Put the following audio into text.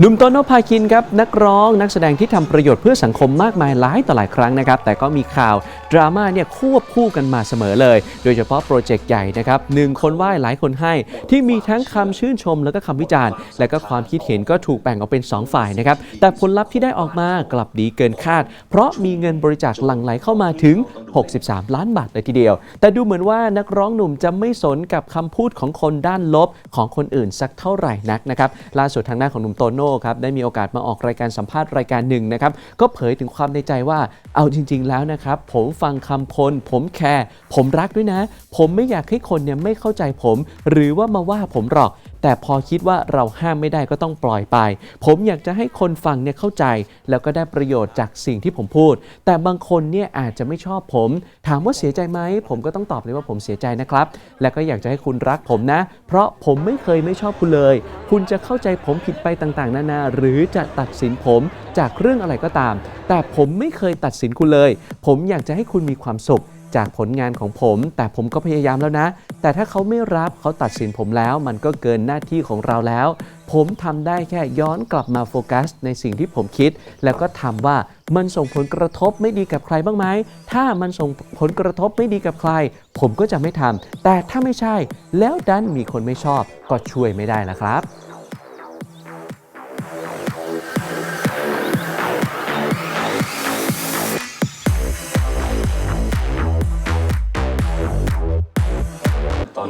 หนุ่มโตโนภาคินครับนักร้องนักแสดงที่ทำประโยชน์เพื่อสังคมมากมายหลายต่อหลายครั้งนะครับ แต่ก็มีข่าวดราม่าเนี่ยควบคู่กันมาเสมอเลย โดยเฉพาะโปรเจกต์ใหญ่นะครับหนึ่งคนไหว้หลายคนให้ ที่มีทั้งคำชื่นชมแล้วก็คำวิจารณ์ และก็ความคิดเห็นก็ถูกแบ่งออกเป็น 2 ฝ่ายนะครับ แต่ผลลัพธ์ที่ได้ออกมากลับดีเกินคาด เพราะมีเงินบริจาคหลั่งไหลเข้ามาถึง 63 ล้านบาทเลยทีเดียว แต่ดูเหมือนว่านักร้องหนุ่มจะไม่สนกับคำพูดของคนด้านลบของคนอื่นสักเท่าไหร่นักนะครับล่าสุดทางด้าของหนุ่มโตโนครับได้มีโอกาสมาออกรายการสัมภาษณ์รายการหนึ่งนะครับก็เผยถึงความในใจว่าเอาจริง ๆ แล้วนะครับ ผมฟังคำคนผมแคร์ผมรักด้วยนะ ผมไม่อยากให้คนเนี่ยไม่เข้าใจผม หรือว่ามาว่าผมหรอก แต่พอคิดว่าเราห้ามไม่ได้ก็ต้องปล่อยไป ผมอยากจะให้คนฟังเนี่ยเข้าใจ แล้วก็ได้ประโยชน์จากสิ่งที่ผมพูด แต่บางคนเนี่ยอาจจะไม่ชอบผม ถามว่าเสียใจไหม ผมก็ต้องตอบเลยว่าผมเสียใจนะครับ และก็อยากจะให้คุณรักผมนะ เพราะผมไม่เคยไม่ชอบคุณเลย คุณจะเข้าใจผมผิดไปต่างๆ นานา หรือจะตัดสินผมจากเรื่องอะไรก็ตาม แต่ผมไม่เคยตัดสินคุณเลย ผมอยากจะให้คุณมีความสุขจากผลงานของผม แต่ผมก็พยายามแล้วนะ แต่ถ้าเขาไม่รับเขาตัดสินผมแล้ว มันก็เกินหน้าที่ของเราแล้ว ผมทำได้แค่ย้อนกลับมาโฟกัส ในสิ่งที่ผมคิด แล้วก็ทำว่ามันส่งผลกระทบไม่ดีกับใครบ้างไหม ถ้ามันส่งผลกระทบไม่ดีกับใคร ผมก็จะไม่ทำแต่ถ้าไม่ใช่ แล้วดันมีคนไม่ชอบก็ช่วยไม่ได้ละครับ